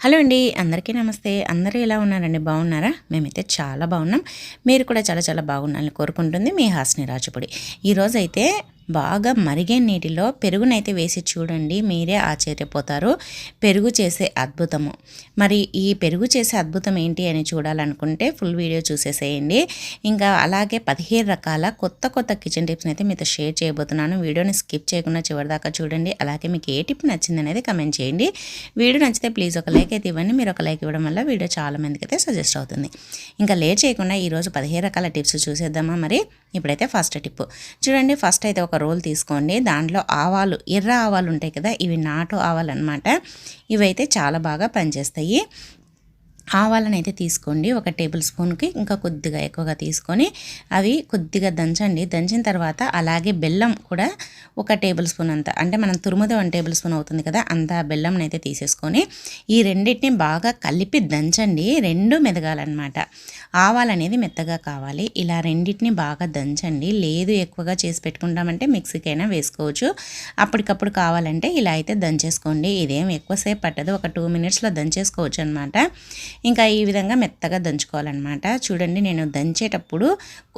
Hello అండి అందరికీ నమస్తే. అందరూ ఎలా ఉన్నారండి? బాగున్నారా? మేమైతే చాలా బాగున్నాం. మీరు కూడా చాలా చాలా బాగున్నారని కోరుకుంటుంది మీ హాస్ని రాజుపుడి. ఈరోజైతే బాగా మరిగే నీటిలో పెరుగునైతే వేసి చూడండి మీరే ఆశ్చర్యపోతారు. పెరుగు చేసే అద్భుతము. మరి ఈ పెరుగు చేసే అద్భుతం ఏంటి అని చూడాలనుకుంటే ఫుల్ వీడియో చూసేసేయండి. ఇంకా అలాగే పదిహేను రకాల కొత్త కొత్త కిచెన్ టిప్స్ని అయితే మీతో షేర్ చేయబోతున్నాను. వీడియోని స్కిప్ చేయకుండా చివరిదాకా చూడండి. అలాగే మీకు ఏ టిప్ నచ్చింది అనేది కమెంట్ చేయండి. వీడియో నచ్చితే ప్లీజ్ ఒక లైక్ అయితే ఇవ్వండి. మీరు ఒక లైక్ ఇవ్వడం వల్ల వీడియో చాలా మందికి అయితే సజెస్ట్ అవుతుంది. ఇంకా లేట్ చేయకుండా ఈరోజు పదిహేను రకాల టిప్స్ చూసేద్దామా మరి? ఇప్పుడైతే ఫస్ట్ టిప్. చూడండి ఫస్ట్ అయితే ఒక రోల్ తీసుకోండి. దాంట్లో ఆవాలు ఎర్ర ఆవాలు ఉంటాయి కదా ఇవి నాటు ఆవాలు అనమాట ఇవైతే చాలా బాగా పనిచేస్తాయి. ఆవాలను అయితే తీసుకోండి. ఒక టేబుల్ స్పూన్కి ఇంకా కొద్దిగా ఎక్కువగా తీసుకొని అవి కొద్దిగా దంచండి. దంచిన తర్వాత అలాగే బెల్లం కూడా ఒక టేబుల్ స్పూన్ అంత అంటే మనం తురుముది వన్ టేబుల్ స్పూన్ అవుతుంది కదా అంత బెల్లంని అయితే తీసేసుకొని ఈ రెండింటిని బాగా కలిపి దంచండి. రెండు మెదగాలన్నమాట. ఆవాలు అనేది మెత్తగా కావాలి. ఇలా రెండింటిని బాగా దంచండి. లేదు ఎక్కువగా చేసి పెట్టుకుంటామంటే మిక్సీకైనా వేసుకోవచ్చు. అప్పటికప్పుడు కావాలంటే ఇలా అయితే దంచేసుకోండి. ఇదేం ఎక్కువసేపు పట్టదు. ఒక టూ మినిట్స్లో దంచేసుకోవచ్చు అనమాట ఇంకా ఈ విధంగా మెత్తగా దంచుకోవాలన్నమాట. చూడండి నేను దంచేటప్పుడు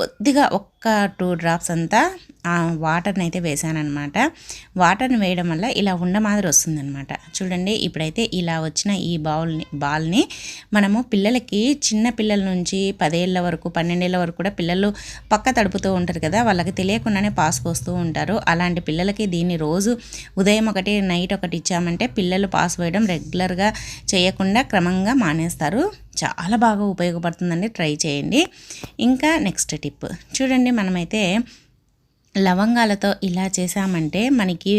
కొద్దిగా ఒక్క టూ డ్రాప్స్ అంతా వాటర్ని అయితే వేసానమాట వాటర్ని వేయడం వల్ల ఇలా ఉండ మాదిరి వస్తుందన్నమాట. చూడండి ఇప్పుడైతే ఇలా వచ్చిన ఈ బౌల్ని బాల్ని మనము పిల్లలకి చిన్న పిల్లల నుంచి పదేళ్ళ వరకు పన్నెండేళ్ళ వరకు కూడా పిల్లలు పక్క తడుపుతూ ఉంటారు కదా వాళ్ళకి తెలియకుండానే పాస్ పోస్తూ ఉంటారు. అలాంటి పిల్లలకి దీన్ని రోజు ఉదయం ఒకటి నైట్ ఒకటి ఇచ్చామంటే పిల్లలు పాస్ పోయడం రెగ్యులర్గా చేయకుండా క్రమంగా మానేస్తారు. చాలా బాగా ఉపయోగపడుతుందండి. ట్రై చేయండి. ఇంకా నెక్స్ట్ టిప్. చూడండి మనమైతే లవంగాలతో ఇలా చేసామంటే మనకి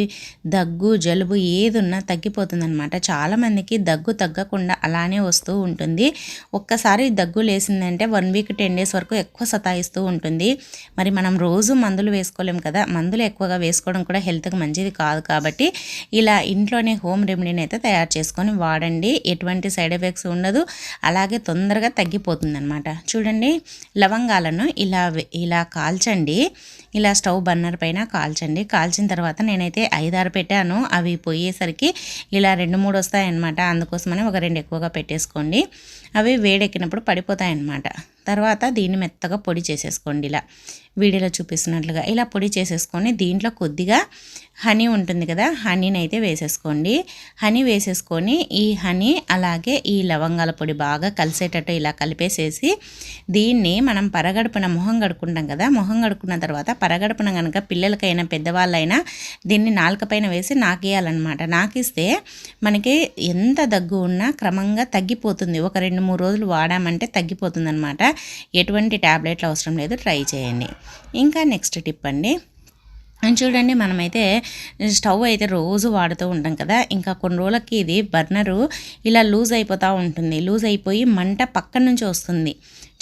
దగ్గు జలుబు ఏదున్నా తగ్గిపోతుందనమాట చాలామందికి దగ్గు తగ్గకుండా అలానే వస్తూ ఉంటుంది. ఒక్కసారి దగ్గు లేసిందంటే వన్ వీక్ టెన్ డేస్ వరకు ఎక్కువ సతాయిస్తూ ఉంటుంది. మరి మనం రోజు మందులు వేసుకోలేం కదా. మందులు ఎక్కువగా వేసుకోవడం కూడా హెల్త్కి మంచిది కాదు కాబట్టి ఇలా ఇంట్లోనే హోమ్ రెమెడీని అయితే తయారు చేసుకొని వాడండి. ఎటువంటి సైడ్ ఎఫెక్ట్స్ ఉండదు. అలాగే తొందరగా తగ్గిపోతుంది చూడండి లవంగాలను ఇలా ఇలా కాల్చండి. ఇలా స్టవ్ బర్నర్ పైన కాల్చండి. కాల్చిన తర్వాత నేనైతే ఐదారు పెట్టాను. అవి పోయేసరికి ఇలా రెండు మూడు వస్తాయన్నమాట. అందుకోసమని ఒక రెండు ఎక్కువగా పెట్టేసుకోండి. అవి వేడెక్కినప్పుడు పడిపోతాయన్నమాట. తర్వాత దీన్ని మెత్తగా పొడి చేసేసుకోండి ఇలా. వీడియోలో చూపిస్తున్నట్లుగా ఇలా పొడి చేసేసుకొని దీంట్లో కొద్దిగా హనీ ఉంటుంది కదా హనీని అయితే వేసేసుకోండి. హనీ వేసేసుకొని ఈ హనీ అలాగే ఈ లవంగాల పొడి బాగా కలిసేటట్టు ఇలా కలిపేసేసి దీన్ని మనం పరగడుపున మొహం గడుకుంటాం కదా మొహం కడుక్కున్న తర్వాత పరగడుపున కనుక పిల్లలకైనా పెద్దవాళ్ళైనా దీన్ని నాలుక పైన వేసి నాకేయాలన్నమాట. నాకిస్తే మనకి ఎంత దగ్గు ఉన్నా క్రమంగా తగ్గిపోతుంది. ఒక రెండు మూడు రోజులు వాడామంటే తగ్గిపోతుందనమాట ఎటువంటి ట్యాబ్లెట్లు అవసరం లేదు ట్రై చేయండి. ఇంకా నెక్స్ట్ టిప్ అండి. చూడండి మనమైతే స్టవ్ అయితే రోజు వాడుతూ ఉంటాం కదా. ఇంకా కొన్ని రోజులకి ఇది బర్నరు ఇలా లూజ్ అయిపోతూ ఉంటుంది. లూజ్ అయిపోయి మంట పక్క నుంచి వస్తుంది.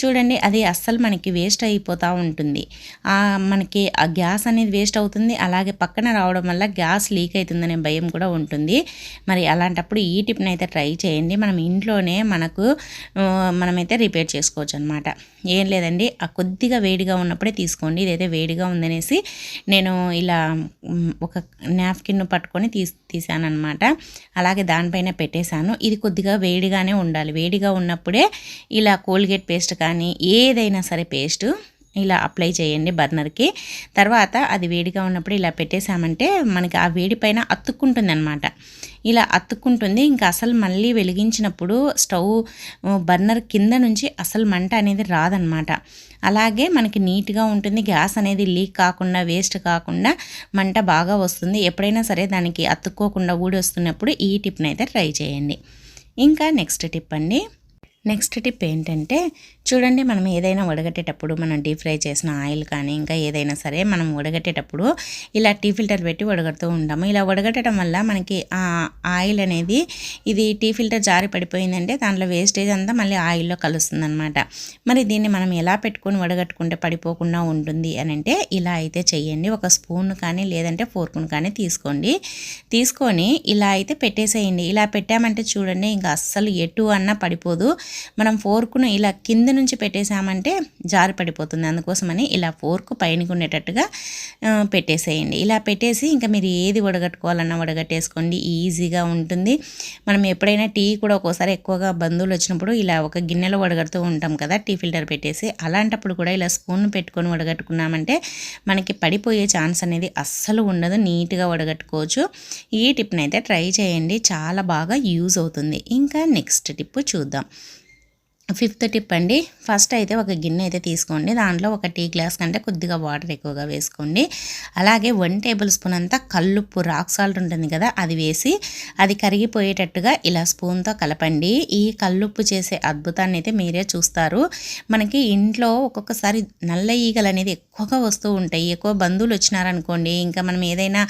చూడండి అది అస్సలు మనకి వేస్ట్ అయిపోతూ ఉంటుంది. మనకి ఆ గ్యాస్ అనేది వేస్ట్ అవుతుంది. అలాగే పక్కన రావడం వల్ల గ్యాస్ లీక్ అవుతుందనే భయం కూడా ఉంటుంది. మరి అలాంటప్పుడు ఈ టిప్ని అయితే ట్రై చేయండి. మనం ఇంట్లోనే మనకు మనమైతే రిపేర్ చేసుకోవచ్చు అనమాట ఏం లేదండి ఆ కొద్దిగా వేడిగా ఉన్నప్పుడే తీసుకోండి. ఇదైతే వేడిగా ఉందనేసి నేను ఇలా ఒక నాప్కిన్ పట్టుకొని తీసి తీసానమాట అలాగే దానిపైన పెట్టేశాను. ఇది కొద్దిగా వేడిగానే ఉండాలి. వేడిగా ఉన్నప్పుడే ఇలా కోల్గేట్ పేస్ట్ కానీ కానీ ఏదైనా సరే పేస్ట్ ఇలా అప్లై చేయండి బర్నర్కి. తర్వాత అది వేడిగా ఉన్నప్పుడు ఇలా పెట్టేశామంటే మనకి ఆ వేడి పైన అతుక్కుంటుంది అనమాట ఇలా అతుక్కుంటుంది. ఇంకా అసలు మళ్ళీ వెలిగించినప్పుడు స్టవ్ బర్నర్ కింద నుంచి అసలు మంట అనేది రాదనమాట అలాగే మనకి నీట్గా ఉంటుంది. గ్యాస్ అనేది లీక్ కాకుండా వేస్ట్ కాకుండా మంట బాగా వస్తుంది. ఎప్పుడైనా సరే దానికి అతుక్కోకుండా ఊడి వస్తున్నప్పుడు ఈ టిప్ని అయితే ట్రై చేయండి. ఇంకా నెక్స్ట్ టిప్ అండి. నెక్స్ట్ టిప్ ఏంటంటే చూడండి మనం ఏదైనా వడగట్టేటప్పుడు మనం డీప్ ఫ్రై చేసిన ఆయిల్ కానీ ఇంకా ఏదైనా సరే మనం వడగట్టేటప్పుడు ఇలా టీ ఫిల్టర్ పెట్టి వడగడుతూ ఉంటాము. ఇలా వడగట్టడం వల్ల మనకి ఆ ఆయిల్ అనేది ఇది టీ ఫిల్టర్ జారి పడిపోయిందంటే దాంట్లో వేస్టేజ్ అంతా మళ్ళీ ఆయిల్లో కలుస్తుంది అనమాట మరి దీన్ని మనం ఎలా పెట్టుకొని వడగట్టుకుంటే పడిపోకుండా ఉంటుంది అని అంటే ఇలా అయితే చేయండి ఒక స్పూన్ కానీ లేదంటే ఫోర్కును కానీ తీసుకోండి. తీసుకొని ఇలా అయితే పెట్టేసేయండి. ఇలా పెట్టామంటే చూడండి ఇంకా అస్సలు ఎటు అన్నా పడిపోదు. మనం ఫోర్క్ను ఇలా కింద నుంచి పెట్టేశామంటే జారి పడిపోతుంది. అందుకోసమని ఇలా ఫోర్క్ పైనకి ఉండేటట్టుగా పెట్టేసేయండి. ఇలా పెట్టేసి ఇంకా మీరు ఏది వడగట్టుకోవాలన్నా వడగట్టేసుకోండి. ఈజీగా ఉంటుంది. మనం ఎప్పుడైనా టీ కూడా ఒక్కోసారి ఎక్కువగా బంధువులు వచ్చినప్పుడు ఇలా ఒక గిన్నెలో వడగడుతూ ఉంటాం కదా టీ ఫిల్టర్ పెట్టేసి. అలాంటప్పుడు కూడా ఇలా స్పూన్ పెట్టుకొని వడగట్టుకున్నామంటే మనకి పడిపోయే ఛాన్స్ అనేది అస్సలు ఉండదు. నీట్గా వడగట్టుకోవచ్చు. ఈ టిప్ని అయితే ట్రై చేయండి. చాలా బాగా యూజ్ అవుతుంది. ఇంకా నెక్స్ట్ టిప్ చూద్దాం. ఫిఫ్త్ టిప్ అండి. ఫస్ట్ అయితే ఒక గిన్నె అయితే తీసుకోండి. దాంట్లో ఒక టీ గ్లాస్ కంటే కొద్దిగా వాటర్ ఎక్కువగా వేసుకోండి. అలాగే వన్ టేబుల్ స్పూన్ అంతా కల్లుప్పు రాక్ సాల్ట్ ఉంటుంది కదా అది వేసి అది కరిగిపోయేటట్టుగా ఇలా స్పూన్తో కలపండి. ఈ కల్లుప్పు చేసే అద్భుతాన్ని అయితే మీరే చూస్తారు. మనకి ఇంట్లో ఒక్కొక్కసారి నల్ల ఈగలు అనేది ఎక్కువగా వస్తూ ఉంటాయి. ఎక్కువ బంధువులు వచ్చినారనుకోండి ఇంకా మనం ఏదైనా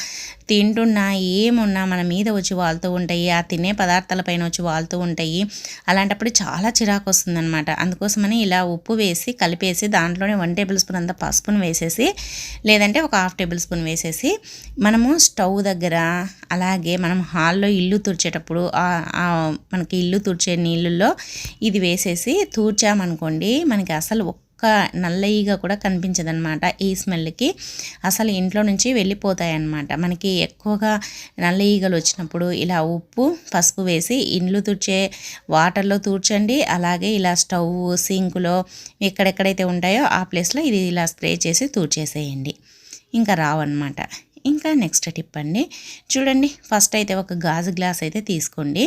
తింటున్నా ఏమున్నా మన మీద వచ్చి వాళ్తూ ఉంటాయి. ఆ తినే పదార్థాల పైన వచ్చి వాళ్తూ ఉంటాయి. అలాంటప్పుడు చాలా చిరాకు వస్తుంది. వస్తుందన్నమాట. అందుకోసమని ఇలా ఉప్పు వేసి కలిపేసి దాంట్లోనే వన్ టేబుల్ స్పూన్ అంత పసుపును వేసేసి లేదంటే ఒక హాఫ్ టేబుల్ స్పూన్ వేసేసి మనము స్టవ్ దగ్గర అలాగే మనం హాల్లో ఇల్లు తుడిచేటప్పుడు మనకి ఇల్లు తుడిచే నీళ్ళల్లో ఇది వేసేసి తూర్చామనుకోండి మనకి అసలు ఒక్క నల్ల ఈగ కూడా కనిపించదనమాట ఈ స్మెల్కి. అసలు ఇంట్లో నుంచి వెళ్ళిపోతాయి అన్నమాట మనకి ఎక్కువగా నల్ల ఈగలు వచ్చినప్పుడు ఇలా ఉప్పు పసుపు వేసి ఇండ్లు తుడిచే వాటర్లో తూడ్చండి. అలాగే ఇలా స్టవ్ సింకులో ఎక్కడెక్కడైతే ఉంటాయో ఆ ప్లేస్లో ఇది ఇలా స్ప్రే చేసి తూడ్చేసేయండి. ఇంకా రావన్నమాట. ఇంకా నెక్స్ట్ టిప్ అండి. చూడండి ఫస్ట్ అయితే ఒక గాజు గ్లాస్ అయితే తీసుకోండి.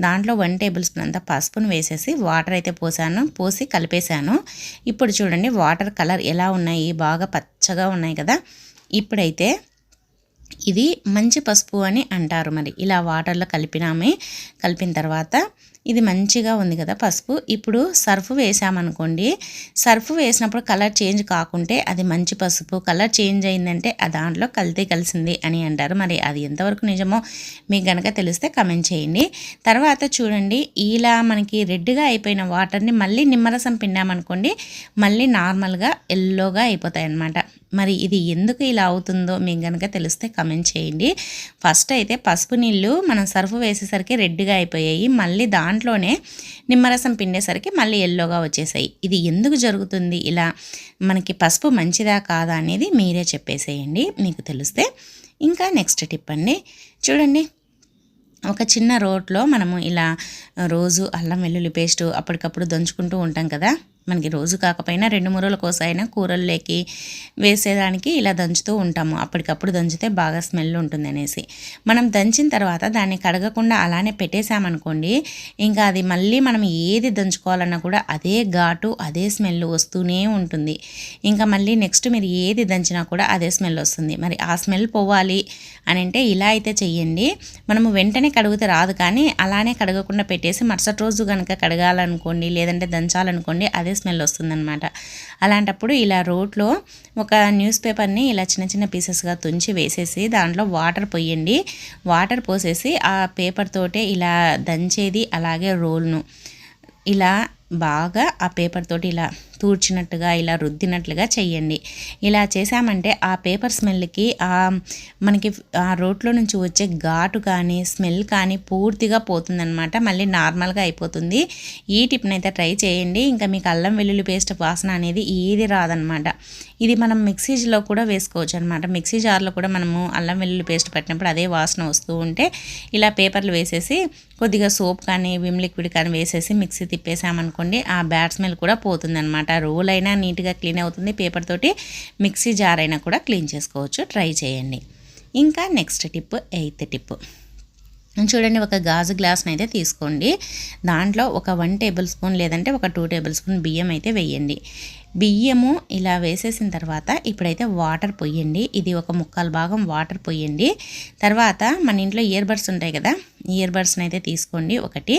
దాంట్లో వన్ టేబుల్ స్పూన్ అంతా పసుపును వేసేసి వాటర్ అయితే పోసాను పోసి కలిపేశాను. ఇప్పుడు చూడండి వాటర్ కలర్ ఎలా ఉన్నాయి? బాగా పచ్చగా ఉన్నాయి కదా. ఇప్పుడైతే ఇది మంచి పసుపు అని అంటారు మరి. ఇలా వాటర్లో కలిపినామే కలిపిన తర్వాత ఇది మంచిగా ఉంది కదా పసుపు. ఇప్పుడు సర్ఫ్ వేసామనుకోండి సర్ఫ్ వేసినప్పుడు కలర్ చేంజ్ కాకుంటే అది మంచి పసుపు. కలర్ చేంజ్ అయిందంటే ఆ దాంట్లో కల్తీ కలిసింది అని అంటారు. మరి అది ఎంతవరకు నిజమో మీకు గనక తెలిస్తే కమెంట్ చేయండి. తర్వాత చూడండి ఇలా మనకి రెడ్గా అయిపోయిన వాటర్ని మళ్ళీ నిమ్మరసం పిండామనుకోండి మళ్ళీ నార్మల్గా ఎల్లోగా అయిపోతాయి అన్నమాట మరి ఇది ఎందుకు ఇలా అవుతుందో మీకు కనుక తెలిస్తే కమెంట్ చేయండి. ఫస్ట్ అయితే పసుపు నీళ్ళు మనం సర్ఫ్ వేసేసరికి రెడ్గా అయిపోయాయి. మళ్ళీ దాంట్లోనే నిమ్మరసం పిండేసరికి మళ్ళీ ఎల్లోగా వచ్చేసాయి. ఇది ఎందుకు జరుగుతుంది? ఇలా మనకి పసుపు మంచిదా కాదా అనేది మీరే చెప్పేసేయండి. మీకు తెలిస్తే ఇంకా నెక్స్ట్ టిప్ అండి. చూడండి ఒక చిన్న రోట్లో మనము ఇలా రోజు అల్లం వెల్లుల్లి పేస్ట్ అప్పటికప్పుడు దంచుకుంటూ ఉంటాం కదా. మనకి రోజు కాకపోయినా రెండు మూరల కోసైనా కూరల్లోకి వేసేదానికి ఇలా దంచుతూ ఉంటాము. అప్పటికప్పుడు దంచితే బాగా స్మెల్ ఉంటుంది అనేసి. మనం దంచిన తర్వాత దాన్ని కడగకుండా అలానే పెట్టేశామనుకోండి ఇంకా అది మళ్ళీ మనం ఏది దంచుకోవాలన్నా కూడా అదే ఘాటు అదే స్మెల్ వస్తూనే ఉంటుంది. ఇంకా మళ్ళీ నెక్స్ట్ మీరు ఏది దంచినా కూడా అదే స్మెల్ వస్తుంది. మరి ఆ స్మెల్ పోవాలి అని అంటే ఇలా అయితే చెయ్యండి. మనము వెంటనే కడిగితే రాదు కానీ అలానే కడగకుండా పెట్టేసి మరుసటి రోజు కనుక కడగాలనుకోండి లేదంటే దంచాలనుకోండి అదే స్మెల్ వస్తుందన్నమాట. అలాంటప్పుడు ఇలా రోట్లో ఒక న్యూస్ పేపర్ని ఇలా చిన్న చిన్న పీసెస్గా తుంచి వేసేసి దాంట్లో వాటర్ పోయండి వాటర్ పోసేసి ఆ పేపర్ తోటే ఇలా దంచేది అలాగే రోల్ను. ఇలా బాగా ఆ పేపర్ తోటి ఇలా తూర్చినట్టుగా ఇలా రుద్దినట్లుగా చేయండి ఇలా చేసామంటే ఆ పేపర్ స్మెల్కి ఆ మనకి ఆ రోట్లో నుంచి వచ్చే ఘాటు కానీ స్మెల్ కానీ పూర్తిగా పోతుందనమాట మళ్ళీ నార్మల్గా అయిపోతుంది. ఈ టిప్ని అయితే ట్రై చేయండి. ఇంకా మీకు అల్లం వెల్లుల్లి పేస్ట్ వాసన అనేది ఏది రాదనమాట ఇది మనం మిక్సీలో కూడా వేసుకోవచ్చు అనమాట మిక్సీ జార్లో కూడా మనము అల్లం వెల్లుల్లి పేస్ట్ పెట్టినప్పుడు అదే వాసన వస్తూ ఉంటే ఇలా పేపర్లు వేసేసి కొద్దిగా సోప్ కానీ విమ్ లిక్విడ్ కానీ వేసేసి మిక్సీ తిప్పేసామనుకోండి ఆ బ్యాడ్ స్మెల్ కూడా పోతుందనమాట రోల్ అయినా నీట్గా క్లీన్ అవుతుంది. పేపర్ తోటి మిక్సీ జార్ అయినా కూడా క్లీన్ చేసుకోవచ్చు. ట్రై చేయండి. ఇంకా నెక్స్ట్ టిప్ ఎయిత్ టిప్. చూడండి ఒక గాజు గ్లాస్ని అయితే తీసుకోండి. దాంట్లో ఒక వన్ టేబుల్ స్పూన్ లేదంటే ఒక టూ టేబుల్ స్పూన్ బియ్యం అయితే వేయండి. బియ్యము ఇలా వేసేసిన తర్వాత ఇప్పుడైతే వాటర్ పొయ్యండి. ఇది ఒక ముక్కాలు భాగం వాటర్ పొయ్యండి. తర్వాత మన ఇంట్లో ఇయర్ బడ్స్ ఉంటాయి కదా ఇయర్ బడ్స్ని అయితే తీసుకోండి ఒకటి.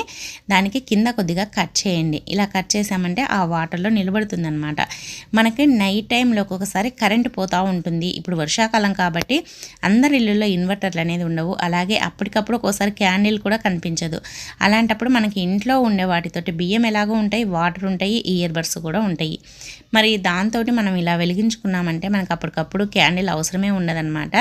దానికి కింద కొద్దిగా కట్ చేయండి. ఇలా కట్ చేసామంటే ఆ వాటర్లో నిలబడుతుంది అనమాట మనకి నైట్ టైంలో ఒక్కొక్కసారి కరెంట్ పోతూ ఉంటుంది. ఇప్పుడు వర్షాకాలం కాబట్టి అందరి ఇళ్ళల్లో ఇన్వర్టర్లు అనేది ఉండవు. అలాగే అప్పటికప్పుడు ఒక్కోసారి క్యాండిల్ కూడా కనిపించదు. అలాంటప్పుడు మనకి ఇంట్లో ఉండే వాటితోటి బియ్యం ఎలాగో ఉంటాయి వాటర్ ఉంటాయి ఇయర్ బడ్స్ కూడా ఉంటాయి. మరి దాంతో మనం ఇలా వెలిగించుకున్నామంటే మనకు అప్పటికప్పుడు క్యాండిల్ అవసరమే ఉండదన్నమాట.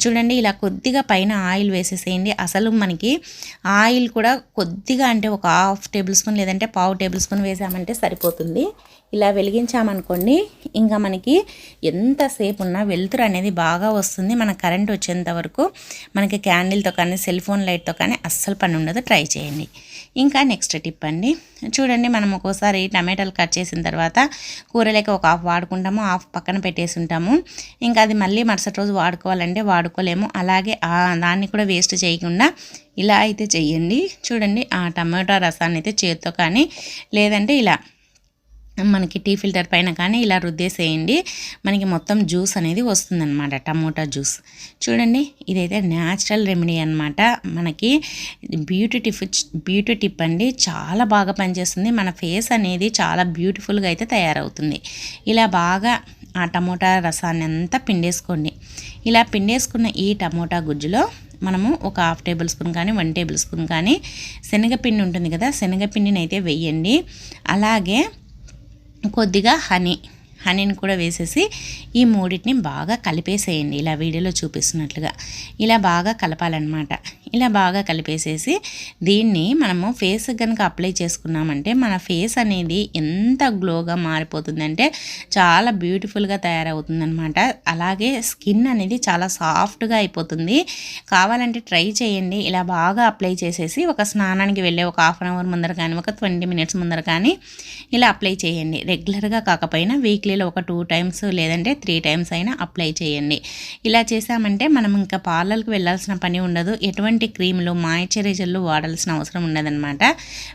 చూడండి ఇలా కొద్దిగా పైన ఆయిల్ వేసేసేయండి. అసలు మనకి ఆయిల్ కూడా కొద్దిగా అంటే ఒక హాఫ్ టేబుల్ స్పూన్ లేదంటే పావు టేబుల్ స్పూన్ వేసామంటే సరిపోతుంది. ఇలా వెలిగించామనుకోండి ఇంకా మనకి ఎంతసేపు ఉన్నా వెలుతురు అనేది బాగా వస్తుంది. మన కరెంట్ వచ్చేంత వరకు మనకి క్యాండిల్తో కానీ సెల్ ఫోన్ లైట్తో కానీ అస్సలు పని ఉండదు. ట్రై చేయండి. ఇంకా నెక్స్ట్ టిప్ అండి. చూడండి మనం ఒక్కోసారి టమాటాలు కట్ చేసిన తర్వాత కూరలేక ఒక హాఫ్ వాడుకుంటాము హాఫ్ పక్కన పెట్టేసి ఉంటాము. ఇంకా అది మళ్ళీ మరుసటి రోజు వాడుకోవాలంటే వాడుకోలేము. అలాగే దాన్ని కూడా వేస్ట్ చేయకుండా ఇలా అయితే చెయ్యండి చూడండి ఆ టమాటా రసాన్ని అయితే చేత్తో కానీ లేదంటే ఇలా మనకి టీ ఫిల్టర్ పైన కానీ ఇలా రుద్దేసేయండి. మనకి మొత్తం జ్యూస్ అనేది వస్తుందన్నమాట టమోటా జ్యూస్. చూడండి ఇదైతే న్యాచురల్ రెమెడీ అనమాట మనకి బ్యూటీ టిప్ బ్యూటీ టిప్ అండి. చాలా బాగా పనిచేస్తుంది. మన ఫేస్ అనేది చాలా బ్యూటిఫుల్గా అయితే తయారవుతుంది. ఇలా బాగా ఆ టమోటా రసాన్ని అంతా పిండేసుకోండి. ఇలా పిండేసుకున్న ఈ టమోటా గుజ్జులో మనము ఒక హాఫ్ టేబుల్ స్పూన్ కానీ వన్ టేబుల్ స్పూన్ కానీ శనగపిండి ఉంటుంది కదా శనగపిండిని అయితే వెయ్యండి అలాగే కొద్దిగా హనీ హనీని కూడా వేసేసి ఈ మూడింటిని బాగా కలిపేసేయండి. ఇలా వీడియోలో చూపిస్తున్నట్లుగా. ఇలా బాగా కలపాలన్నమాట. ఇలా బాగా కలిపేసేసి దీన్ని మనము ఫేస్ కనుక అప్లై చేసుకున్నామంటే మన ఫేస్ అనేది ఎంత గ్లోగా మారిపోతుందంటే చాలా బ్యూటిఫుల్గా తయారవుతుందనమాట అలాగే స్కిన్ అనేది చాలా సాఫ్ట్గా అయిపోతుంది. కావాలంటే ట్రై చేయండి. ఇలా బాగా అప్లై చేసేసి ఒక స్నానానికి వెళ్ళే ఒక హాఫ్ అన్ అవర్ ముందర కానీ ఒక ట్వంటీ మినిట్స్ ముందర కానీ ఇలా అప్లై చేయండి. రెగ్యులర్గా కాకపోయినా వీక్లీలో ఒక టూ టైమ్స్ లేదంటే త్రీ టైమ్స్ అయినా అప్లై చేయండి. ఇలా చేసామంటే మనం ఇంకా పార్లర్కి వెళ్ళాల్సిన పని ఉండదు. ఎటువంటి ఎటువంటి క్రీములు మాయిశ్చరైజర్లు వాడాల్సిన అవసరం ఉండదన్నమాట.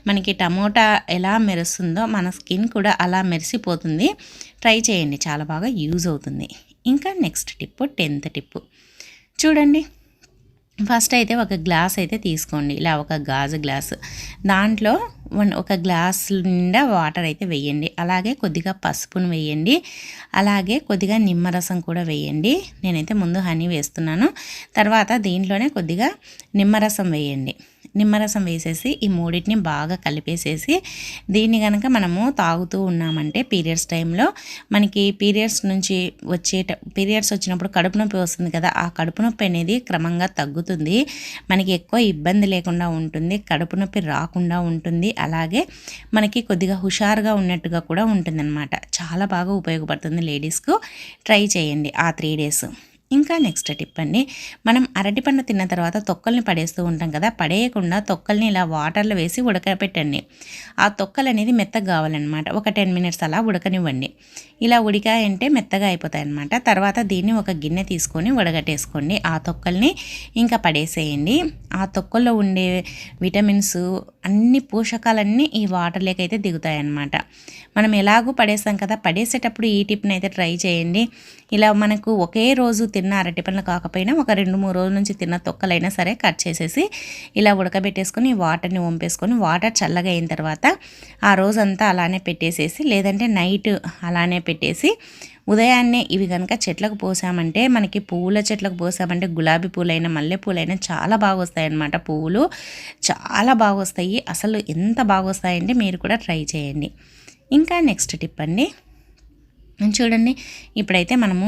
మనకి టమోటా ఎలా మెరుస్తుందో మన స్కిన్ కూడా అలా మెరిసిపోతుంది. ట్రై చేయండి చాలా బాగా యూజ్ అవుతుంది. ఇంకా నెక్స్ట్ టిప్పు టెన్త్ టిప్పు. చూడండి ఫస్ట్ అయితే ఒక గ్లాస్ అయితే తీసుకోండి. ఇలా ఒక గాజు గ్లాస్. దాంట్లో ఒక గ్లాస్ నిండా వాటర్ అయితే వేయండి. అలాగే కొద్దిగా పసుపును వేయండి. అలాగే కొద్దిగా నిమ్మరసం కూడా వేయండి. నేనైతే ముందు హనీ వేస్తున్నాను. తర్వాత దీంట్లోనే కొద్దిగా నిమ్మరసం వేయండి. నిమ్మరసం వేసేసి ఈ మూడింటిని బాగా కలిపేసేసి దీన్ని కనుక మనము తాగుతూ ఉన్నామంటే పీరియడ్స్ టైంలో మనకి పీరియడ్స్ నుంచి వచ్చే పీరియడ్స్ వచ్చినప్పుడు కడుపు నొప్పి వస్తుంది కదా ఆ కడుపు నొప్పి అనేది క్రమంగా తగ్గుతుంది. మనకి ఎక్కువ ఇబ్బంది లేకుండా ఉంటుంది కడుపు నొప్పి రాకుండా ఉంటుంది. అలాగే మనకి కొద్దిగా హుషారుగా ఉన్నట్టుగా కూడా ఉంటుందన్నమాట. చాలా బాగా ఉపయోగపడుతుంది లేడీస్కు. ట్రై చేయండి ఆ త్రీ డేస్. ఇంకా నెక్స్ట్ టిప్ అండి. మనం అరటిపండు తిన్న తర్వాత తొక్కల్ని పడేస్తూ ఉంటాం కదా పడేయకుండా తొక్కల్ని ఇలా వాటర్లో వేసి ఉడకపెట్టండి. ఆ తొక్కలు అనేది మెత్తగా కావాలన్నమాట. ఒక టెన్ మినిట్స్ అలా ఉడకనివ్వండి. ఇలా ఉడికాయంటే మెత్తగా అయిపోతాయి అనమాట తర్వాత దీన్ని ఒక గిన్నె తీసుకొని ఉడగట్టేసుకోండి ఆ తొక్కల్ని ఇంకా పడేసేయండి. ఆ తొక్కల్లో ఉండే విటమిన్స్ అన్ని పోషకాలన్నీ ఈ వాటర్లోకి అయితే దిగుతాయి అన్నమాట మనం ఎలాగూ పడేస్తాం కదా పడేసేటప్పుడు ఈ టిప్ని అయితే ట్రై చేయండి. ఇలా మనకు ఒకే రోజు తిన్న అరటిపండ్లు కాకపోయినా ఒక రెండు మూడు రోజుల నుంచి తిన్న తొక్కలైనా సరే కట్ చేసేసి ఇలా ఉడకబెట్టేసుకొని వాటర్ని వంపేసుకొని వాటర్ చల్లగా అయిన తర్వాత ఆ రోజంతా అలానే పెట్టేసేసి లేదంటే నైట్ అలానే పెట్టేసి ఉదయాన్నే ఇవి కనుక చెట్లకు పోసామంటే మనకి పువ్వుల చెట్లకు పోసామంటే గులాబీ పూలైనా మల్లె పూలైనా చాలా బాగా వస్తాయి అన్నమాట పువ్వులు. చాలా బాగా వస్తాయి అసలు ఎంత బాగా వస్తాయంటే మీరు కూడా ట్రై చేయండి. ఇంకా నెక్స్ట్ టిప్ అండి. చూడండి ఇప్పుడైతే మనము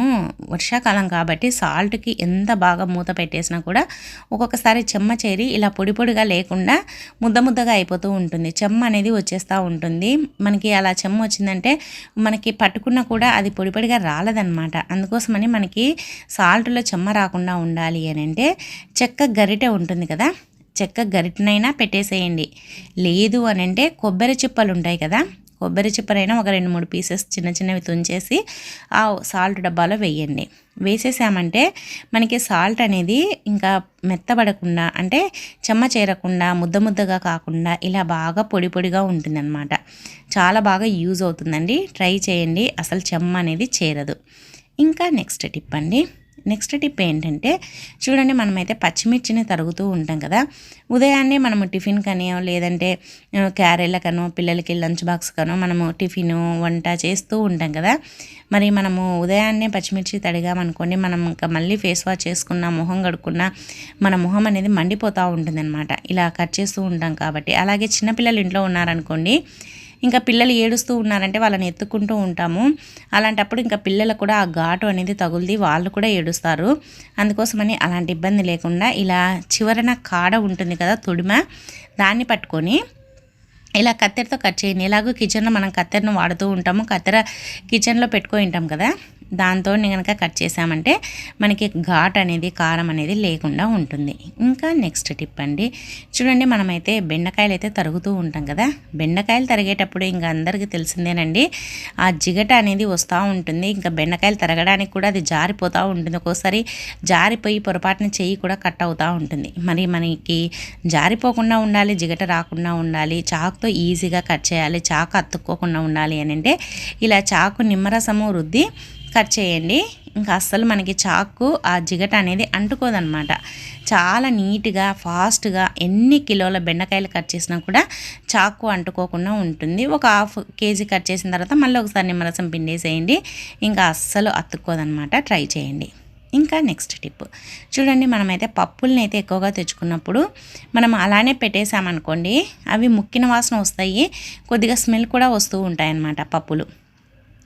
వర్షాకాలం కాబట్టి సాల్ట్కి ఎంత బాగా మూత పెట్టేసినా కూడా ఒక్కొక్కసారి చెమ్మ చేరి ఇలా పొడి పొడిగా లేకుండా ముద్ద ముద్దగా అయిపోతూ ఉంటుంది. చెమ్మ అనేది వచ్చేస్తూ ఉంటుంది. మనకి అలా చెమ్మ వచ్చిందంటే మనకి పట్టుకున్నా కూడా అది పొడి పొడిగా రాలేదన్నమాట. అందుకోసమని మనకి సాల్ట్లో చెమ్మ రాకుండా ఉండాలి అని అంటే చెక్క గరిటె ఉంటుంది కదా చెక్క గరిటెనైనా పెట్టేసేయండి. లేదు అని అంటే కొబ్బరి చిప్పలు ఉంటాయి కదా కొబ్బరి చిప్పరైనా ఒక రెండు మూడు పీసెస్ చిన్న చిన్నవి తుంచేసి ఆ సాల్ట్ డబ్బాలో వేయండి. వేసేసామంటే మనకి సాల్ట్ అనేది ఇంకా మెత్తబడకుండా అంటే చెమ్మ చేరకుండా ముద్ద ముద్దగా కాకుండా ఇలా బాగా పొడి పొడిగా ఉంటుందన్నమాట. చాలా బాగా యూజ్ అవుతుందండి. ట్రై చేయండి. అసలు చెమ్మ అనేది చేరదు. ఇంకా నెక్స్ట్ టిప్ అండి. నెక్స్ట్ టిప్ ఏంటంటే చూడండి మనమైతే పచ్చిమిర్చిని తరుగుతూ ఉంటాం కదా. ఉదయాన్నే మనము టిఫిన్ కనో లేదంటే క్యారెళ్ళకనో పిల్లలకి లంచ్ బాక్స్ కనో మనము టిఫిన్ వంట చేస్తూ ఉంటాం కదా. మరి మనము ఉదయాన్నే పచ్చిమిర్చి తడిగామనుకోండి మనం ఇంకా మళ్ళీ ఫేస్ వాష్ చేసుకున్న మొహం కడుక్కున్న మన మొహం అనేది మండిపోతూ ఉంటుందన్నమాట. ఇలా కట్ చేస్తూ ఉంటాం కాబట్టి. అలాగే చిన్నపిల్లలు ఇంట్లో ఉన్నారనుకోండి ఇంకా పిల్లలు ఏడుస్తూ ఉన్నారంటే వాళ్ళని ఎత్తుకుంటూ ఉంటాము. అలాంటప్పుడు ఇంకా పిల్లలకు కూడా ఆ ఘాటు అనేది తగులుది వాళ్ళు కూడా ఏడుస్తారు. అందుకోసమని అలాంటి ఇబ్బంది లేకుండా ఇలా చివరన కాడ ఉంటుంది కదా తొడిమ దాన్ని పట్టుకొని ఇలా కత్తెరతో కట్ చేయండి. ఎలాగో కిచెన్లో మనం కత్తెరను వాడుతూ ఉంటాము కత్తెర కిచెన్లో పెట్టుకొని ఉంటాం కదా. దాంతో కనుక కట్ చేసామంటే మనకి ఘాట్ అనేది కారం అనేది లేకుండా ఉంటుంది. ఇంకా నెక్స్ట్ టిప్ అండి. చూడండి మనమైతే బెండకాయలు అయితే తరుగుతూ ఉంటాం కదా. బెండకాయలు తరిగేటప్పుడు ఇంకా అందరికీ తెలిసిందేనండి ఆ జిగట అనేది వస్తూ ఉంటుంది. ఇంకా బెండకాయలు తరగడానికి కూడా అది జారిపోతూ ఉంటుంది. ఒక్కోసారి జారిపోయి పొరపాటున చెయ్యి కూడా కట్ అవుతూ ఉంటుంది. మరి మనకి జారిపోకుండా ఉండాలి జిగట రాకుండా ఉండాలి చాకుతో ఈజీగా కట్ చేయాలి చాకు అతుక్కోకుండా ఉండాలి అని అంటే ఇలా చాకు నిమ్మరసము రుద్ది కట్ చేయండి. ఇంకా అస్సలు మనకి చాకు ఆ జిగట అనేది అంటుకోదనమాట. చాలా నీట్గా ఫాస్ట్గా ఎన్ని కిలోల బెండకాయలు కట్ చేసినా కూడా చాకు అంటుకోకుండా ఉంటుంది. ఒక హాఫ్ కేజీ కట్ చేసిన తర్వాత మళ్ళీ ఒకసారి నిమ్మరసం పిండేసేయండి. ఇంకా అస్సలు అతుక్కోదనమాట. ట్రై చేయండి. ఇంకా నెక్స్ట్ టిప్. చూడండి మనమైతే పప్పుల్ని అయితే ఎక్కువగా తెచ్చుకున్నప్పుడు మనం అలానే పెట్టేసామనుకోండి అవి ముక్కిన వాసన వస్తాయి కొద్దిగా స్మెల్ కూడా వస్తూ ఉంటాయన్నమాట పప్పులు.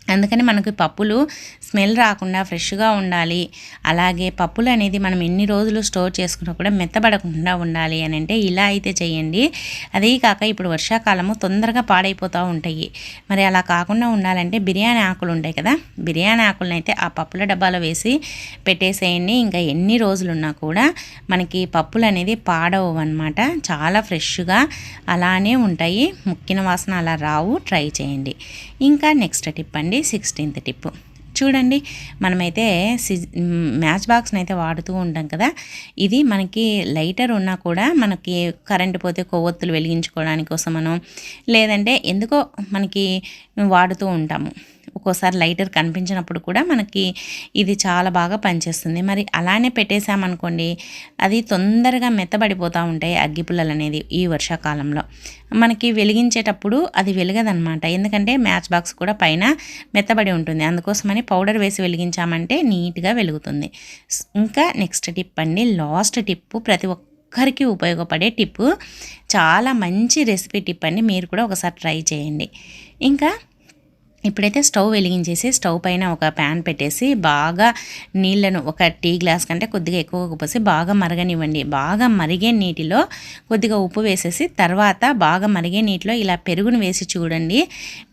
అందుకని మనకి పప్పులు స్మెల్ రాకుండా ఫ్రెష్గా ఉండాలి. అలాగే పప్పులు అనేది మనం ఎన్ని రోజులు స్టోర్ చేసుకున్నా కూడా మెత్తబడకుండా ఉండాలి అని అంటే ఇలా అయితే చేయండి. అదే కాక ఇప్పుడు వర్షాకాలము తొందరగా పాడైపోతూ ఉంటాయి. మరి అలా కాకుండా ఉండాలంటే బిర్యానీ ఆకులు ఉంటాయి కదా? బిర్యానీ ఆకులను అయితే ఆ పప్పుల డబ్బాలో వేసి పెట్టేసేయండి. ఇంకా ఎన్ని రోజులు ఉన్నా కూడా మనకి పప్పులు అనేది పాడవు అనమాట చాలా ఫ్రెష్గా అలానే ఉంటాయి. ముక్కిన వాసన అలా రావు. ట్రై చేయండి. ఇంకా నెక్స్ట్ టిప్ అండి. సిక్స్టీన్త్ టిప్ చూడండి మనమైతే మ్యాచ్ బాక్స్ని అయితే వాడుతూ ఉంటాం కదా. ఇది మనకి లైటర్ ఉన్నా కూడా మనకి కరెంటు పోతే కొవ్వొత్తులు వెలిగించుకోవడానికి మనం లేదంటే ఎందుకో మనకి వాడుతూ ఉంటాము. ఒక్కోసారి లైటర్ కనిపించినప్పుడు కూడా మనకి ఇది చాలా బాగా పనిచేస్తుంది. మరి అలానే పెట్టేశామనుకోండి అది తొందరగా మెత్తబడిపోతూ ఉంటాయి అగ్గిపుల్లలు అనేది ఈ వర్షాకాలంలో. మనకి వెలిగించేటప్పుడు అది వెలగదనమాట ఎందుకంటే మ్యాచ్ బాక్స్ కూడా పైన మెత్తబడి ఉంటుంది. అందుకోసమని పౌడర్ వేసి వెలిగించామంటే నీట్గా వెలుగుతుంది. ఇంకా నెక్స్ట్ టిప్ అండి లాస్ట్ టిప్ ప్రతి ఒక్కరికి ఉపయోగపడే టిప్పు చాలా మంచి రెసిపీ టిప్ అండి. మీరు కూడా ఒకసారి ట్రై చేయండి. ఇంకా ఇప్పుడైతే స్టవ్ వెలిగించేసి స్టవ్ పైన ఒక ప్యాన్ పెట్టేసి బాగా నీళ్ళను ఒక టీ గ్లాస్ కంటే కొద్దిగా ఎక్కువగా పోసి బాగా మరగనివ్వండి. బాగా మరిగే నీటిలో కొద్దిగా ఉప్పు వేసేసి తర్వాత బాగా మరిగే నీటిలో ఇలా పెరుగును వేసి చూడండి.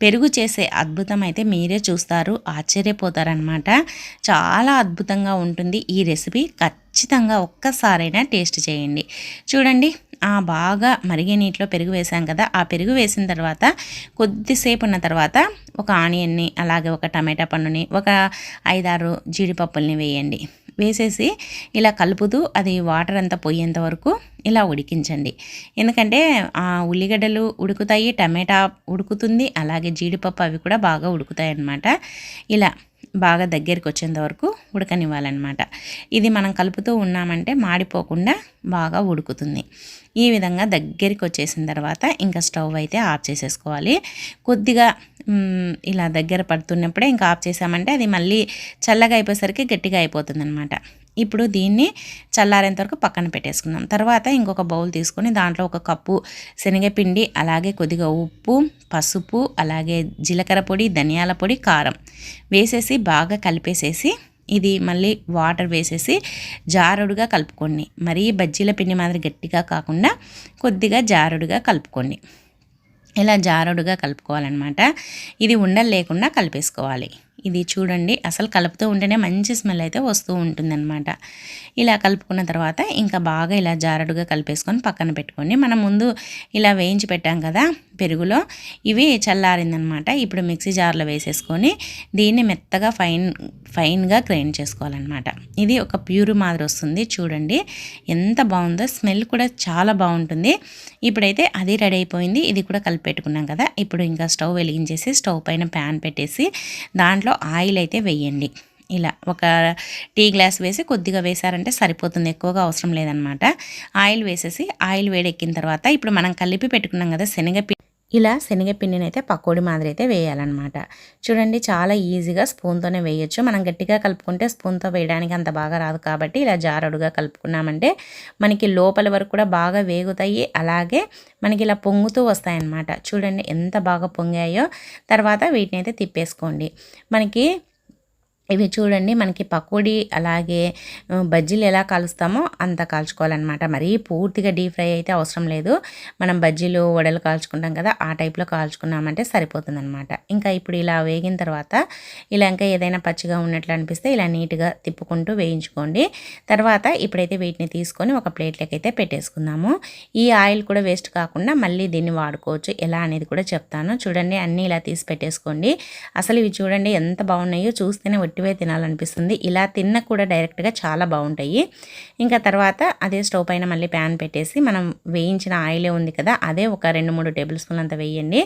పెరుగు చేసే అద్భుతం అయితే మీరే చూస్తారు. ఆశ్చర్యపోతారనమాట చాలా అద్భుతంగా ఉంటుంది ఈ రెసిపీ. ఖచ్చితంగా ఒక్కసారైనా టేస్ట్ చేయండి. చూడండి. ఆ బాగా మరిగే నీటిలో పెరుగు వేసాం కదా ఆ పెరుగు వేసిన తర్వాత కొద్దిసేపు ఉన్న తర్వాత ఒక ఆనియన్ని అలాగే ఒక టమాటా పండుని ఒక ఐదారు జీడిపప్పుల్ని వేయండి. వేసేసి ఇలా కలుపుతూ అది వాటర్ అంతా పోయేంత వరకు ఇలా ఉడికించండి. ఎందుకంటే ఆ ఉల్లిగడ్డలు ఉడుకుతాయి టమాటా ఉడుకుతుంది అలాగే జీడిపప్పు అవి కూడా బాగా ఉడుకుతాయి అన్నమాట ఇలా బాగా దగ్గరికి వచ్చేంత వరకు ఉడకనివ్వాలన్నమాట. ఇది మనం కలుపుతూ ఉన్నామంటే మాడిపోకుండా బాగా ఉడుకుతుంది. ఈ విధంగా దగ్గరికి వచ్చేసిన తర్వాత ఇంకా స్టవ్ అయితే ఆఫ్ చేసేసుకోవాలి. కొద్దిగా ఇలా దగ్గర పడుతున్నప్పుడే ఇంకా ఆఫ్ చేసామంటే అది మళ్ళీ చల్లగా అయిపోయేసరికి గట్టిగా అయిపోతుంది అనమాట ఇప్పుడు దీన్ని చల్లారేంత వరకు పక్కన పెట్టేసుకుందాం. తర్వాత ఇంకొక బౌల్ తీసుకొని దాంట్లో ఒక కప్పు శనగపిండి అలాగే కొద్దిగా ఉప్పు పసుపు అలాగే జీలకర్ర పొడి ధనియాల పొడి కారం వేసేసి బాగా కలిపేసేసి ఇది మళ్ళీ వాటర్ వేసేసి జారుడుగా కలుపుకోండి. మరీ బజ్జీల పిండి మాదిరి గట్టిగా కాకుండా కొద్దిగా జారుడుగా కలుపుకోండి. ఇలా జారుడుగా కలుపుకోవాలన్నమాట. ఇది ఉండలు లేకుండా కలిపేసుకోవాలి. ఇది చూడండి. అసలు కలుపుతూ ఉంటేనే మంచి స్మెల్ అయితే వస్తూ ఉంటుందన్నమాట. ఇలా కలుపుకున్న తర్వాత ఇంకా బాగా ఇలా జారడుగా కలిపేసుకొని పక్కన పెట్టుకోండి. మనం ముందు ఇలా వేయించి పెట్టాం కదా పెరుగులో ఇవి చల్లారిందనమాట. ఇప్పుడు మిక్సీ జార్లో వేసేసుకొని దీన్ని మెత్తగా ఫైన్ ఫైన్గా గ్రైండ్ చేసుకోవాలన్నమాట ఇది ఒక ప్యూర్ మాదిరి వస్తుంది. చూడండి ఎంత బాగుందో స్మెల్ కూడా చాలా బాగుంటుంది. ఇప్పుడైతే అది రెడీ అయిపోయింది. ఇది కూడా కలిపి పెట్టుకున్నాం కదా. ఇప్పుడు ఇంకా స్టవ్ వెలిగించేసి స్టవ్ పైన ప్యాన్ పెట్టేసి దాంట్లో ఆయిల్ అయితే వేయండి. ఇలా ఒక టీ గ్లాస్ వేసి కొద్దిగా వేసారంటే సరిపోతుంది. ఎక్కువగా అవసరం లేదనమాట. ఆయిల్ వేసేసి ఆయిల్ వేడెక్కిన తర్వాత ఇప్పుడు మనం కలిపి పెట్టుకున్నాం కదా శనగ ఇలా శనగపిండిని అయితే పకోడి మాదిరి అయితే వేయాలన్నమాట. చూడండి చాలా ఈజీగా స్పూన్తోనే వేయొచ్చు. మనం గట్టిగా కలుపుకుంటే స్పూన్తో వేయడానికి అంత బాగా రాదు కాబట్టి ఇలా జారడుగా కలుపుకున్నామంటే మనకి లోపల వరకు కూడా బాగా వేగుతాయి. అలాగే మనకి ఇలా పొంగుతూ వస్తాయన్నమాట. చూడండి ఎంత బాగా పొంగాయో. తర్వాత వీటిని అయితే తిప్పేసుకోండి. మనకి ఇవి చూడండి మనకి పకోడీ అలాగే బజ్జీలు ఎలా కాలుస్తామో అంత కాల్చుకోవాలన్నమాట. మరీ పూర్తిగా డీప్ ఫ్రై అయితే అవసరం లేదు. మనం బజ్జీలు వడలు కాల్చుకుంటాం కదా ఆ టైప్లో కాల్చుకున్నామంటే సరిపోతుందన్నమాట. ఇంకా ఇప్పుడు ఇలా వేగిన తర్వాత ఇలా ఇంకా ఏదైనా పచ్చిగా ఉన్నట్లు అనిపిస్తే ఇలా నీట్గా తిప్పుకుంటూ వేయించుకోండి. తర్వాత ఇప్పుడైతే వీటిని తీసుకొని ఒక ప్లేట్లోకి అయితే పెట్టేసుకుందాము. ఈ ఆయిల్ కూడా వేస్ట్ కాకుండా మళ్ళీ దీన్ని వాడుకోవచ్చు. ఎలా అనేది కూడా చెప్తాను. చూడండి అన్నీ ఇలా తీసి పెట్టేసుకోండి. అసలు ఇవి చూడండి ఎంత బాగున్నాయో చూస్తేనే వట్టివే తినాలనిపిస్తుంది. ఇలా తిన్న కూడా డైరెక్ట్గా చాలా బాగుంటాయి. ఇంకా తర్వాత అదే స్టవ్ పైన మళ్ళీ ప్యాన్ పెట్టేసి మనం వేయించిన ఆయిలే ఉంది కదా అదే ఒక రెండు మూడు టేబుల్ స్పూన్ అంత వేయండి.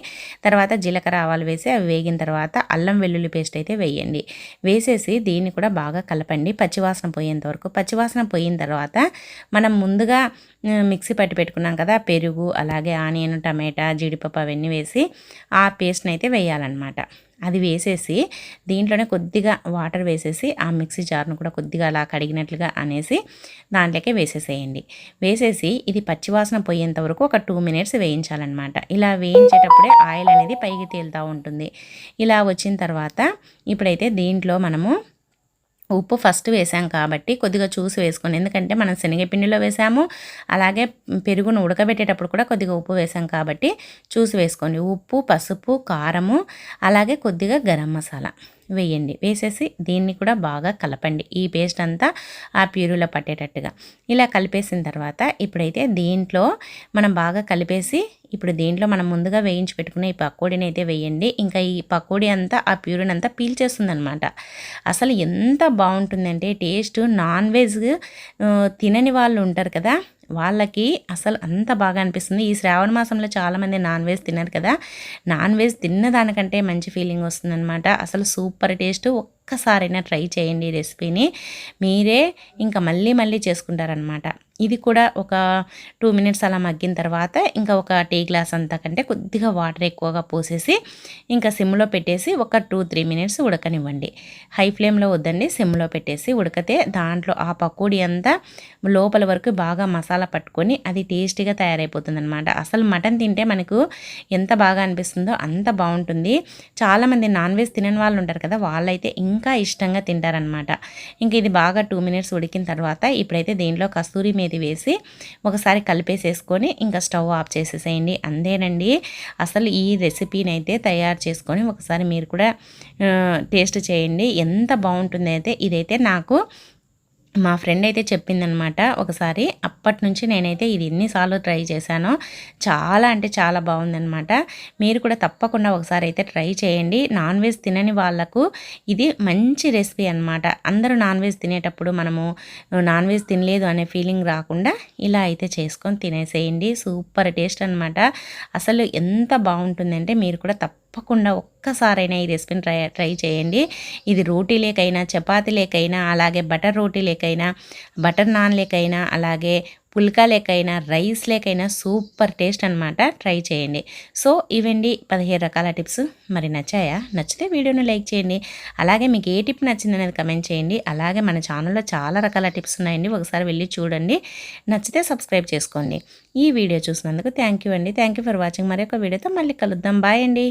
తర్వాత జీలకర్ర ఆవాలు వేసి అవి వేగిన తర్వాత అల్లం వెల్లుల్లి పేస్ట్ అయితే వేయండి. వేసేసి దీన్ని కూడా బాగా కలపండి. పచ్చివాసన పోయేంత వరకు. పచ్చివాసన పోయిన తర్వాత మనం ముందుగా మిక్సీ పట్టి పెట్టుకున్నాం కదా పెరుగు అలాగే ఆనియన్ టమాటా జీడిపప్పు అవన్నీ వేసి ఆ పేస్ట్ని అయితే వేయాలన్నమాట. అది వేసేసి దీంట్లోనే కొద్దిగా వాటర్ వేసేసి ఆ మిక్సీ జార్ను కూడా కొద్దిగా అలా కడిగినట్లుగా అనేసి దాంట్లోకే వేసేసేయండి. వేసేసి ఇది పచ్చివాసన పోయేంత వరకు ఒక టూ మినిట్స్ వేయించాలన్నమాట. ఇలా వేయించేటప్పుడే ఆయిల్ అనేది పైకి తేలుతూ ఉంటుంది. ఇలా వచ్చిన తర్వాత ఇప్పుడైతే దీంట్లో మనము ఉప్పు ఫస్ట్ వేసాం కాబట్టి కొద్దిగా చూసి వేసుకోండి. ఎందుకంటే మనం శనగపిండిలో వేసాము అలాగే పెరుగును ఉడకబెట్టేటప్పుడు కూడా కొద్దిగా ఉప్పు వేసాం కాబట్టి చూసి వేసుకోండి. ఉప్పు పసుపు కారము అలాగే కొద్దిగా గరం మసాలా. వేయండి. వేసేసి దీన్ని కూడా బాగా కలపండి. ఈ పేస్ట్ అంతా ఆ ప్యూరీలో పట్టేటట్టుగా. ఇలా కలిపేసిన తర్వాత ఇప్పుడైతే దీంట్లో మనం బాగా కలిపేసి ఇప్పుడు దీంట్లో మనం ముందుగా వేయించి పెట్టుకున్న ఈ పకోడీని అయితే వేయండి. ఇంకా ఈ పకోడీ అంతా ఆ ప్యూరిని అంతా పీల్చేస్తుంది అనమాట అసలు ఎంత బాగుంటుందంటే టేస్ట్ నాన్ వెజ్ తినని వాళ్ళు ఉంటారు కదా వాళ్ళకి అసలు అంత బాగా అనిపిస్తుంది. ఈ శ్రావణ మాసంలో చాలామంది నాన్ వెజ్ తిన్నారు కదా. నాన్ వెజ్ తిన్న దానికంటే మంచి ఫీలింగ్ వస్తుందన్నమాట. అసలు సూపర్ టేస్ట్. ఒక్కసారైనా ట్రై చేయండి ఈ రెసిపీని. మీరే ఇంకా మళ్ళీ మళ్ళీ చేసుకుంటారనమాట ఇది కూడా ఒక టూ మినిట్స్ అలా మగ్గిన తర్వాత ఇంకా ఒక టీ గ్లాస్ అంతా కంటే కొద్దిగా వాటర్ ఎక్కువగా పోసేసి ఇంకా సిమ్లో పెట్టేసి ఒక టూ త్రీ మినిట్స్ ఉడకనివ్వండి. హై ఫ్లేమ్లో వద్దండి సిమ్లో పెట్టేసి ఉడకతే దాంట్లో ఆ పకోడీ అంతా లోపల వరకు బాగా మసాలా పట్టుకొని అది టేస్టీగా తయారైపోతుంది అనమాట అసలు మటన్ తింటే మనకు ఎంత బాగా అనిపిస్తుందో అంత బాగుంటుంది. చాలామంది నాన్ వెజ్ తినని వాళ్ళు ఉంటారు కదా వాళ్ళైతే ఇంకా ఇష్టంగా తింటారనమాట ఇంక ఇది బాగా టూ మినిట్స్ ఉడికిన తర్వాత ఇప్పుడైతే దీంట్లో కస్తూరి అనేది వేసి ఒకసారి కలిపేసేసుకొని ఇంకా స్టవ్ ఆఫ్ చేసేసేయండి. అంతేనండి. అసలు ఈ రెసిపీని అయితే తయారు చేసుకొని ఒకసారి మీరు కూడా టేస్ట్ చేయండి. ఎంత బాగుంటుంది అయితే ఇదైతే నాకు మా ఫ్రెండ్ అయితే చెప్పిందనమాట ఒకసారి అప్పటి నుంచి నేనైతే ఇది ఎన్నిసార్లు ట్రై చేశానో చాలా అంటే చాలా బాగుందనమాట. మీరు కూడా తప్పకుండా ఒకసారి అయితే ట్రై చేయండి. నాన్ వెజ్ తినని వాళ్ళకు ఇది మంచి రెసిపీ అనమాట. అందరూ నాన్ వెజ్ తినేటప్పుడు మనము నాన్ వెజ్ తినలేదు అనే ఫీలింగ్ రాకుండా ఇలా అయితే చేసుకొని తినేసేయండి. సూపర్ టేస్ట్ అనమాట. అసలు ఎంత బాగుంటుందంటే మీరు కూడా తప్ప తప్పకుండా ఒక్కసారైనా ఈ రెసిపీని ట్రై ట్రై చేయండి. ఇది రోటీ లేకైనా చపాతీ లేకైనా అలాగే బటర్ రోటీ లేకైనా బటర్ నాన్ లేకైనా అలాగే పుల్కా లేకైనా రైస్ లేకైనా సూపర్ టేస్ట్ అనమాట ట్రై చేయండి. సో ఇవండి పదిహేను రకాల టిప్స్. మరి నచ్చాయా? నచ్చితే వీడియోను లైక్ చేయండి. అలాగే మీకు ఏ టిప్ నచ్చింది అనేది కమెంట్ చేయండి. అలాగే మన ఛానల్లో చాలా రకాల టిప్స్ ఉన్నాయండి. ఒకసారి వెళ్ళి చూడండి. నచ్చితే సబ్స్క్రైబ్ చేసుకోండి. ఈ వీడియో చూసినందుకు థ్యాంక్ యూ అండి. Thank you for watching. మరి ఒక వీడియోతో మళ్ళీ కలుద్దాం. బాయ్ అండి.